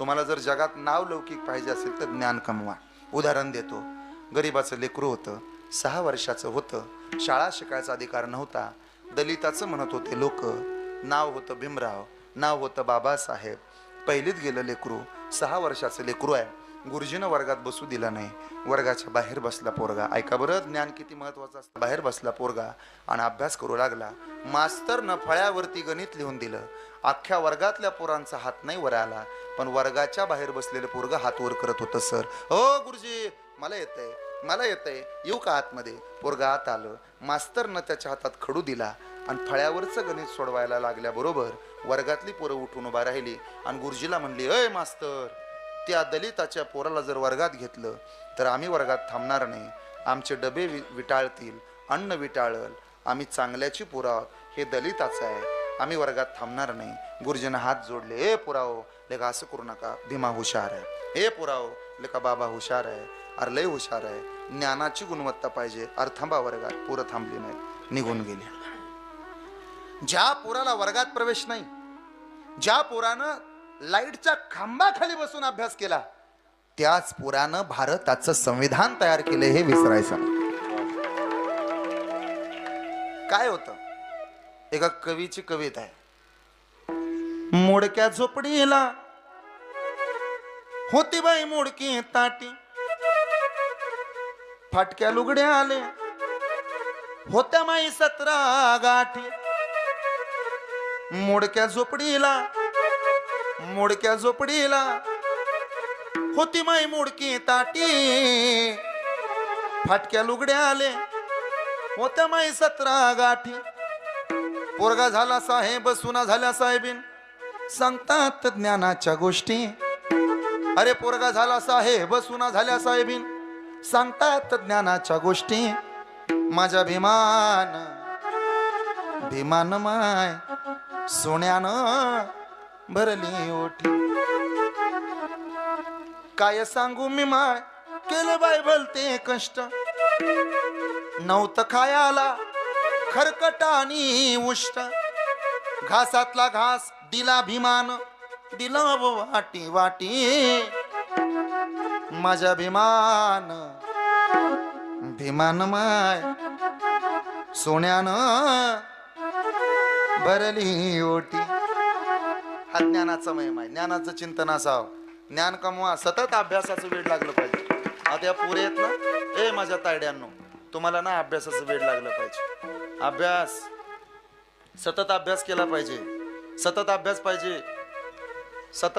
तुम्हाला जर जगात नाव लौकिक पाहिजे असेल तर ज्ञान कमवा. उदाहरण देतो. गरिबाचं लेकरू होतं. सहा वर्षाचं होतं. शाळा शिकायचा अधिकार नव्हता. दलिताचं म्हणत होते लोक नाव होतं भीमराव नाव होतं बाबासाहेब. पहिलीत गेलं लेकरू. सहा वर्षाचं लेकरू आहे. गुरुजीनं वर्गात बसू दिला नाही. वर्गाच्या बाहेर बसला पोरगा. ऐका बरं ज्ञान किती महत्वाचं असतं. बाहेर बसला पोरगा आणि अभ्यास करू लागला. मास्तरनं फळ्यावरती गणित लिहून दिलं. अख्ख्या वर्गातल्या पोरांचा हात नाही वर आला. पण वर्गाच्या बाहेर बसलेलं पोरगा हात वर करत होतं सर. हो गुरुजी मला येतंय. मला येतंय. येऊ का आतमध्ये? पोरगा आत आलं. मास्तरनं त्याच्या हातात खडू दिला आणि फळ्यावरचं गणित सोडवायला लागल्याबरोबर वर्गातली पोरं उठून उभा राहिली आणि गुरुजीला म्हणली अय मास्तर. त्या दलिताच्या पोराला जर वर्गात घेतलं तर आम्ही वर्गात थांबणार नाही. आमचे डबे वि विटाळतील अन्न विटाळल. आम्ही चांगल्याची पुराव हे दलिताचं आहे. आम्ही वर्गात थांबणार नाही. गुरुजीनं हात जोडले ए पुराओ लेखा असं करू नका. भीमा हुशार आहे. ए पुराओ लेखा बाबा हुशार आहे. अरे लय हुशार आहे. ज्ञानाची गुणवत्ता पाहिजे. अरे थांबा वर्गात. पुरं थांबली नाहीत. निघून गेली. ज्या पोराला वर्गात प्रवेश नाही ज्या पोरानं लाईटच्या खांबाखाली बसून अभ्यास केला. त्याच पुरानं भारताचं संविधान तयार केलं हे विसरायचं. काय होतं? एका कवीची कविता आहे. मोडक्या झोपडीला होती बाई मोडकी ताटी. फाटक्या लुगड्या आले होत्या माई सतरा गाठी. मोडक्या झोपडीला मोडक्या झोपडीला. होती माई मोडकी ताटी. फाटक्या लुगड्या आले होत्या माई सतरा गाठी. पोरगा झाला साहेब सुना झाल्या साहेबीन. सांगतात ज्ञानाच्या गोष्टी. अरे पोरगा झाला साहेब सुना झाल्या साहेबीन. सांगतात ज्ञानाच्या गोष्टी. माझ्या भीमान भीमान माय सोन्यानं भरली ओठी काय सांगू मी माय? केलं बाय भलते कष्ट. नव्हतं खायाला खरकट आणि उष्ट. घासातला घास दिला भीमान दिला वाटी वाटी. माझ्या भीमान भीमान माय. सोन्यानं भरली ओटी. हा ज्ञानाचा महिमा आहे. ज्ञानाचं चिंतन असावं. ज्ञान कमवा सतत अभ्यासाचं वेळ लागलं पाहिजे. आता पुरे येत ना? ए माझ्या तायड्यांनो तुम्हाला ना अभ्यासाचं वेळ लागलं पाहिजे. अभ्यास सतत अभ्यास केला पाहिजे. सतत अभ्यास पाहिजे. सतत